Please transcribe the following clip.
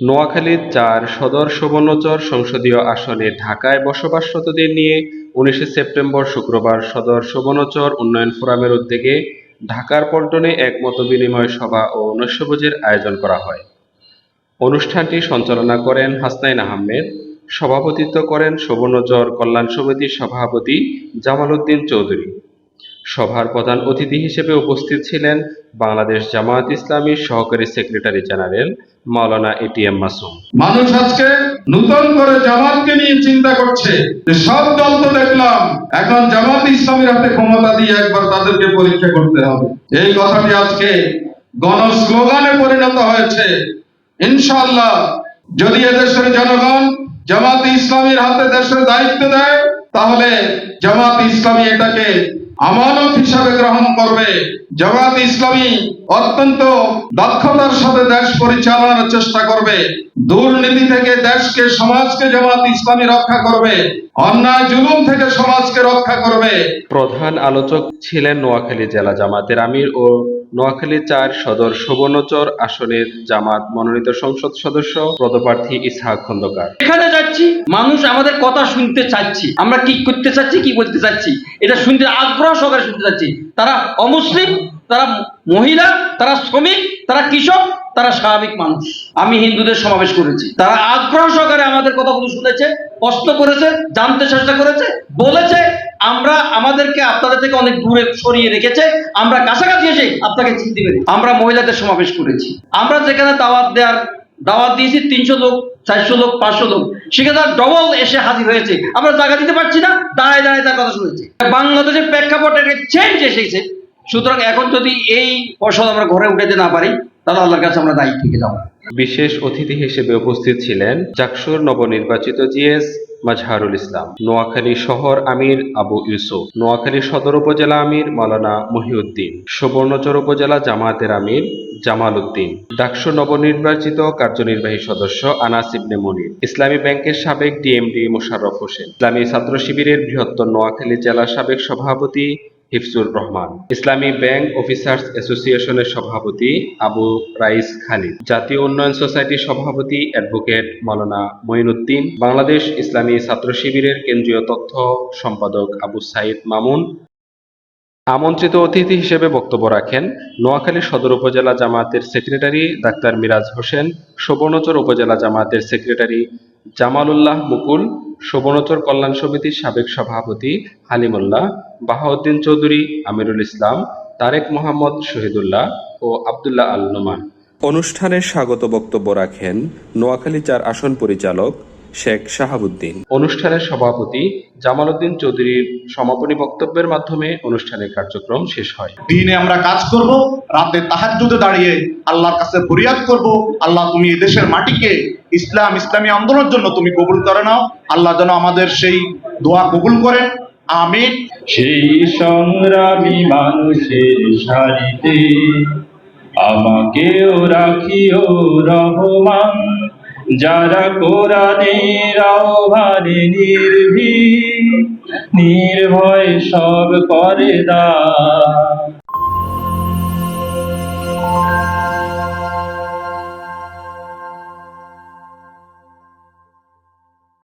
নোয়াখালীর চার সদর সুবর্ণচর সংসদীয় আসনে ঢাকায় বসবাসরতদের নিয়ে উনিশে সেপ্টেম্বর শুক্রবার সদর সুবর্ণচর উন্নয়ন ফোরামের উদ্যোগে ঢাকার পল্টনে এক মতবিনিময় সভা ও নৈশভোজের আয়োজন করা হয়। অনুষ্ঠানটি সঞ্চালনা করেন হাসনাইন আহমেদ, সভাপতিত্ব করেন সুবর্ণচর কল্যাণ সমিতির সভাপতি জামাল উদ্দিন চৌধুরী। সভার প্রধান অতিথি হিসেবে উপস্থিত ছিলেন বাংলাদেশ জামায়াত ইসলামীর সহকারী secretary general Maulana ATM Masum. মানুষ আজকে নতুন করে জামাতকে নিয়ে চিন্তা করছে যে সব দল তো দেখলাম, এখন জামাত ইসলামের হাতে ক্ষমতা দিয়ে একবার তাদেরকে পরীক্ষা করতে হবে। এই কথাটি আজকে গণ স্লোগানে পরিণত হয়েছে। ইনশাআল্লাহ, যদি এদেশের জনগণ জামাত ইসলামীর হাতে দেশের দায়িত্ব দেয়, তাহলে জামাত ইসলামী এটাকে আমানত হিসাবে গ্রহণ করবে। জগাত ইসলামী অত্যন্ত দক্ষতার সাথে দেশ পরিচালনার চেষ্টা করবে। দুর্নীতি থেকে দেশকে সমাজকে জামাত ইসলামী রক্ষা করবে। অন্যায় জুলুম থেকে সমাজকে রক্ষা করবে। প্রধান আলোচক ছিলেন নোয়াখালী জেলা জামাতের আমির ও নোয়াখালী চার সদর সুবর্ণচর আসনের জামাত মনোনীত সংসদ সদস্য পদপ্রার্থী ইসহাক খন্দকার। এখানে যাচ্ছি মানুষ আমাদের কথা শুনতে চাচ্ছি। আমরা কি করতে চাচ্ছি কি বলতে চাচ্ছি? এটা শুনতে আগ্রহ সহকারে শুনতে চাচ্ছি। তারা অমুসলিম তারা মহিলা তারা শ্রমিক তারা কৃষক তারা স্বাভাবিক মানুষ। আমি হিন্দুদের সমাবেশ করেছি। তারা আগ্রহ সহকারে আমাদের কথাগুলো শুনেছে, প্রশ্ন করেছে, জানতে চেষ্টা করেছে, বলেছে, আমরা আমাদেরকে আপনাদের থেকে অনেক দূরে সরিয়ে রেখেছে, আমরা কাছাকাছি এসে আপনাকে চিনতে পেরে আমরা মহিলাদের সমাবেশ করেছি। আমরা যেখানে দাওয়াত দেওয়ার দাওয়াত দিয়েছি তিনশো লোক, চারশো লোক, পাঁচশো লোক। সেখানে ডবল এসে হাজির হয়েছে। আমরা জায়গা দিতে পারছি না, দাঁড়ায় দাঁড়ায় তার কথা শুনেছি। বাংলাদেশের প্রেক্ষাপটে চেঞ্জ এসেছে। সুতরাং এখন যদি এই ফসল আমরা ঘরে উঠাতে না পারি তাহলে আল্লাহর কাছে আমরা দায়ী থেকে যাব। বিশেষ অতিথি হিসেবে উপস্থিত ছিলেন চাকসুর নবনির্বাচিত জিএস মাজহারুল ইসলাম, নোয়াখালী শহর আমির আবু ইউসুফ, নোয়াখালী সদর উপজেলা আমির মাওলানা মহিউদ্দিন, সুবর্ণচর উপজেলা জামায়াতের আমির জামাল উদ্দিন ডাকসু নবনির্বাচিত কার্যনির্বাহী সদস্য আনাস ইবনে মনির, ইসলামী ব্যাংকের সাবেক ডিএমডি মোশাররফ হোসেন, ইসলামী ছাত্র শিবিরের বৃহত্তর নোয়াখালী জেলা সাবেক সভাপতি হিফজুর রহমান। ইসলামী ব্যাংক অফিসার্স অ্যাসোসিয়েশনের সভাপতি আবু রাইস খালিদ। জাতীয় উন্নয়ন সোসাইটির সভাপতি অ্যাডভোকেট মাওলানা মঈনুদ্দিন। বাংলাদেশ ইসলামী ছাত্র শিবিরের কেন্দ্রীয় তথ্য সম্পাদক আবু সাইদ মামুন। আমন্ত্রিত অতিথি হিসেবে বক্তব্য রাখেন নোয়াখালী সদর উপজেলা জামাতের সেক্রেটারি ডাক্তার মিরাজ হোসেন, সুবর্ণচর উপজেলা জামাতের সেক্রেটারি জামালুল্লাহ মুকুল, সুবর্ণচর কল্যাণ সমিতির সাবেক সভাপতি হালিমুল্লাহ বাহাউদ্দিন চৌধুরী আমিরুল ইসলাম তারেক মোহাম্মদ শহীদুল্লাহ ও আবদুল্লাহ আল নোমান। অনুষ্ঠানে স্বাগত বক্তব্য রাখেন নোয়াখালী চার আসন পরিচালক শেখ শাহাবুদ্দিন। অনুষ্ঠানের সভাপতি জামাল উদ্দিন চৌধুরীর সমাপনী বক্তব্যের মাধ্যমে অনুষ্ঠানের কার্যক্রম শেষ হয়। দিনে আমরা কাজ করব রাতে তাহাজ্জুদে দাঁড়িয়ে আল্লাহর কাছে ফরিয়াদ করব আল্লাহ তুমি এই দেশের মাটিকে ইসলাম ইসলামী আন্দোলনের জন্য তুমি কবুল করে নাও আল্লাহ যেন আমাদের সেই দোয়া কবুল করেন। আমিন। সেই সংগ্রামী মানুষের সারিতে আমাকেও রাখিও রহমান। যারা কোরআনের আহ্বানে নির্ভীক, নির্ভয় সব করে দান